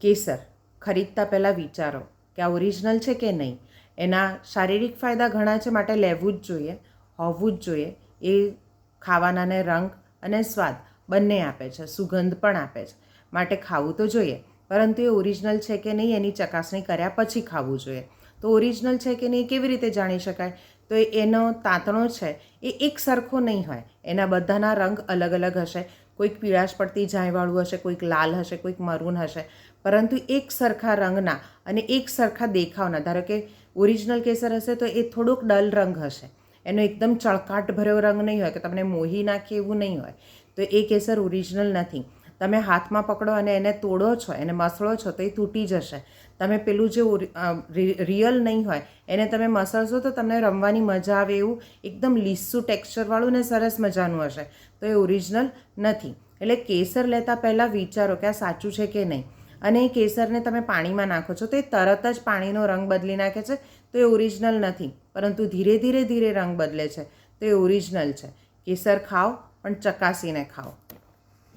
કેસર, ખરીદતા પહેલાં વિચારો કે આ ઓરિજિનલ છે કે નહીં. એના શારીરિક ફાયદા ઘણા છે, માટે લેવું જ જોઈએ, હોવું જ જોઈએ. એ ખાવાનાને રંગ અને સ્વાદ બંને આપે છે, સુગંધ પણ આપે છે. માટે ખાવું તો જોઈએ, પરંતુ એ ઓરિજિનલ છે કે નહીં એની ચકાસણી કર્યા પછી ખાવું જોઈએ. તો ઓરિજિનલ છે કે નહીં કેવી રીતે જાણી શકાય? તો એનો તાંતણો છે, એ એક સરખો નહીં હોય. એના બધાના રંગ અલગ અલગ હશે. કોઈક પીળાશ પડતી જાયવાળું હશે, કોઈક લાલ હશે, કોઈક મરૂન હશે. પરંતુ એક સરખા રંગના અને એક સરખા દેખાવના, ધારો કે ઓરિજિનલ કેસર હશે તો એ થોડોક ડલ રંગ હશે. એનો એકદમ ચળકાટ ભર્યો રંગ નહીં હોય, કે તમને મોહી નાખે એવું નહીં હોય. તો એ કેસર ઓરિજિનલ નથી. તમે હાથમાં પકડો અને એને તોડો છો, એને મસળો છો, તો એ તૂટી જશે. તમે પેલું જે રિયલ નહીં હોય, એને તમે મસળશો તો તમને રમવાની મજા આવે એવું એકદમ લીસું ટેક્સચરવાળું ને સરસ મજાનું હશે. તો એ ઓરિજિનલ નથી. એટલે કેસર લેતા પહેલાં વિચારો કે આ સાચું છે કે નહીં. અને એ કેસરને તમે પાણીમાં નાખો છો, તો એ તરત જ પાણીનો રંગ બદલી નાખે છે, તો એ ઓરિજિનલ નથી. પરંતુ ધીરે ધીરે ધીરે રંગ બદલે છે, તો એ ઓરિજિનલ છે. કેસર ખાઓ, પણ ચકાસીને ખાઓ.